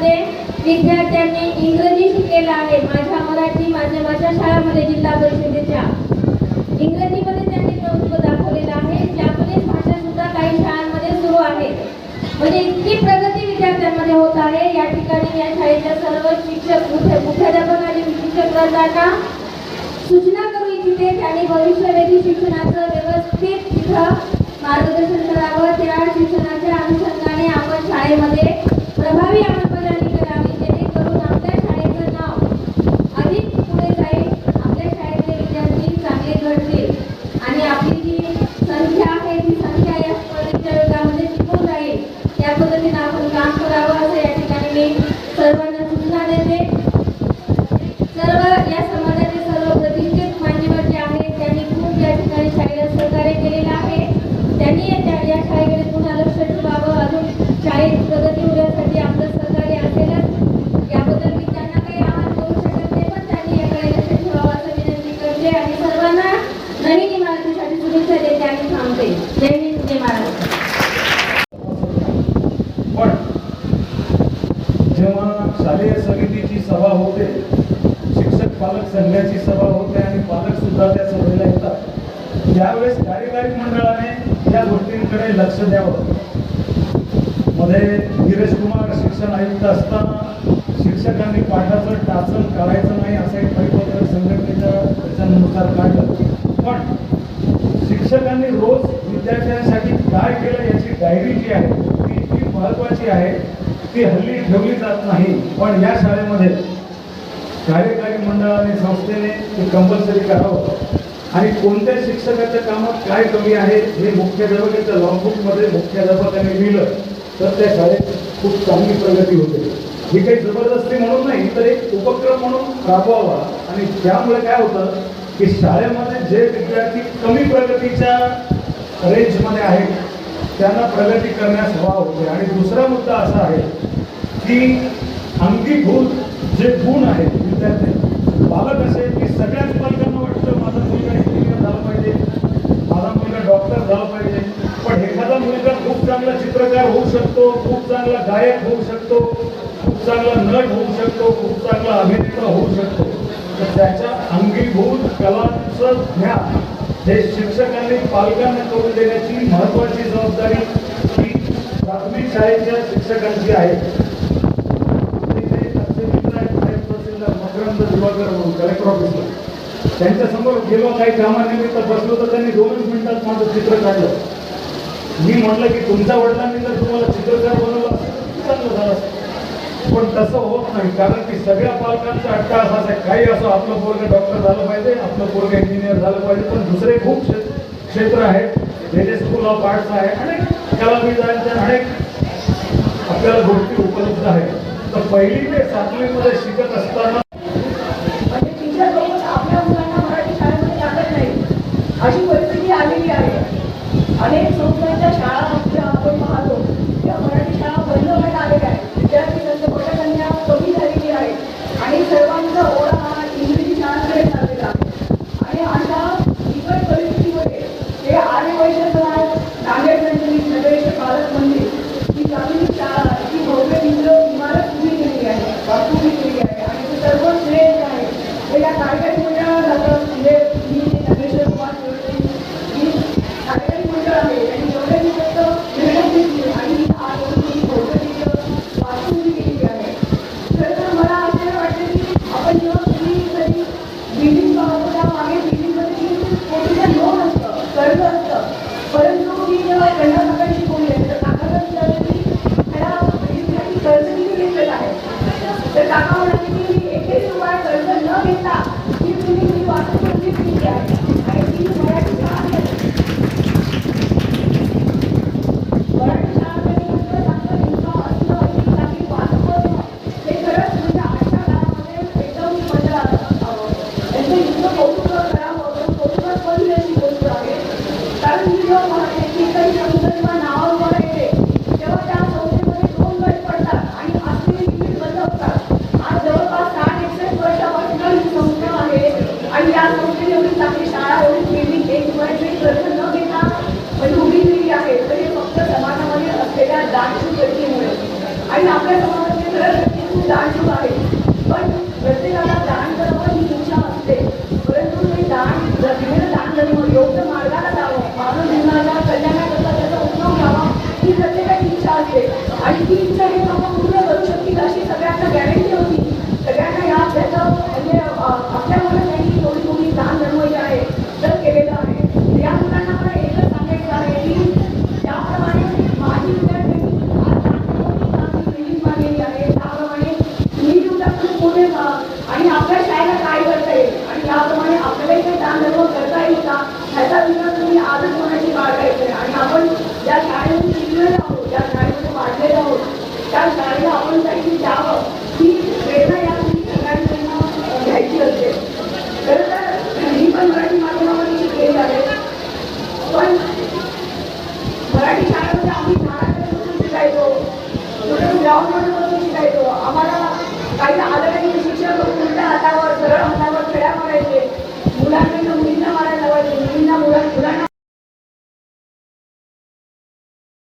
शाळेमध्ये विद्यार्थ्यांनी इंग्रजी शिकलेलं आहे. माझ्या मराठी माझ्या माझ्या शाळामध्ये जिल्हा परिषदेच्या. इंग्रजीमध्ये त्यांनी प्रभुत्व दाखवलेलं आहे. जॅपनीज भाषा सुद्धा काही शाळांमध्ये सुरू आहे. म्हणजे इतकी प्रगती विद्यार्थ्यांमध्ये होत आहे. या ठिकाणी या शाळेच्या सर्व शिक्षक मुख्याध्यापक आणि शिक्षक वर्गांना सूचना करू इच्छिते. त्यांनी भविष्यवेधी शिक्षणाचं व्यवस्थित तिथं मार्गदर्शन करावं त्या शिक्षणाच्या अनुषंगाने आपण शाळेमध्ये प्रभावी अंमलबजावणी करावी जेणेकरून आपल्या शाळेचं नाव अधिक पुढे जाईल आपल्या शाळेतले विद्यार्थी चांगले घडतील आणि आपली जी संख्या आहे ती संख्या या स्पर्धेच्या युगामध्ये टिकून राहील त्या पद्धतीने आपण काम करावं असं या ठिकाणी मी समाजाचे सर्व या समाजाचे सर्व प्रतिष्ठित मान्यवर जे आहेत त्यांनी खूप या ठिकाणी शाळेला सहकार्य केलेलं आहे. त्यांनी या या शाळेकडे पुन्हा लक्ष ठेवावं. अजून शाळेत प्रगती होण्यासाठी आपलं सहकार्य असेलच. याबद्दल मी त्यांना काही आवाहन करू शकत नाही पण त्यांनी याकडे लक्ष ठेवावं असं विनंती करते. आणि सर्वांना नवीन इमारतीसाठी शुभेच्छा देते आणि थांबते जय हिंद जय महाराष्ट्र पण जेव्हा शालेय समितीची सभा होते शिक्षक पालक संघाची सभा होते आणि पालक सुद्धा त्या सभेला येतात त्यावेळेस कार्यकारी मंडळाने या गोष्टींकडे लक्ष द्यावं. मध्ये धीरज कुमार शिक्षण आयुक्त असताना शिक्षकांनी पाठाचं टाचण करायचं नाही असं एक परिपत्रक संघटनेच्या त्याच्यानुसार काढलं. पण शिक्षकांनी रोज विद्यार्थ्यांसाठी काय केलं याची डायरी जी आहे ती इतकी महत्वाची आहे ती हल्ली ठेवली जात नाही. पण या शाळेमध्ये कार्यकारी मंडळाने संस्थेने ते कंपल्सरी करावं. आणि कोणत्या शिक्षकाच्या कामात काय कमी आहे हे मुख्याध्यापकाच्या लॉगबुकमध्ये मुख्याध्यापकाने लिहिलं तर त्या शाळेत खूप चांगली प्रगती होते. ही काही जबरदस्ती म्हणून नाही तर एक उपक्रम म्हणून राबवावा. आणि त्यामुळे काय होतं की शाळेमध्ये जे विद्यार्थी कमी प्रगतीच्या रेंजमध्ये आहेत त्यांना प्रगती करण्यास हवा होते. आणि दुसरा मुद्दा असा आहे की अंगीभूत जे गुण आहेत विद्यार्थी पालक असे की सगळ्याच पालकांना वाटतं माझा मुलगा इंजिनियर झाला पाहिजे माझा मुलगा डॉक्टर झाला पाहिजे. पण एखादा मुलगा खूप चांगला चित्रकार होऊ शकतो खूप चांगला गायक होऊ शकतो खूप चांगला नट होऊ शकतो खूप चांगला अभिनेता होऊ शकतो. तर त्याच्या अंगीभूत कलांचं ज्ञान हे शिक्षकांनी पालकांना करून देण्याची महत्वाची जबाबदारी ही प्राथमिक शाळेच्या शिक्षकांची आहे तिथे एक असे मित्र आहेत, साहेब तहसीलदार मकरंद दिवाकर म्हणून कलेक्टर ऑफिसला त्यांच्यासमोर गेलो काही कामानिमित्त बसलो तर त्यांनी दोनच मिनिटात माझं चित्र काढलं. मी म्हटलं की तुमच्या वडिलांनी जर तुम्हाला चित्रकार बनवलं असेल तर चांगलं झालं पण तसं होत नाही कारण की सगळ्या पालकांचा अट्टा असा आहे. काही असं आपलं पोरग डॉक्टर झालं पाहिजे आपलं पोरग इंजिनियर झालं पाहिजे पण दुसरे खूप क्षेत्र आहेत. जे स्कूल ऑफ आर्ट्स आहे. अनेक कलाविदांच्या अनेक आपल्याला गोष्टी उपलब्ध आहेत. तर पहिली ते सातवीमध्ये शिकत असताना म्हणजे टीचर लोक आपल्या मुलांना मराठी शाळेमध्ये टाकत नाही अशी परिस्थिती आलेली आहे अनेक संस्थांच्या तर काका म्हणाले की मी एकशे रुपया कर्ज न घेता ही तुम्ही मी वाचून म्हणजे दिली आहे आणि ती मराठी शाळा म्हणजे कारण मी जेव्हा महाराष्ट्राची काही संकल्पना उद्दिष्ट हे पूर्ण करू सगळ्यांना गॅरंटी होती. सगळ्यांना या आपल्याचं म्हणजे आपल्या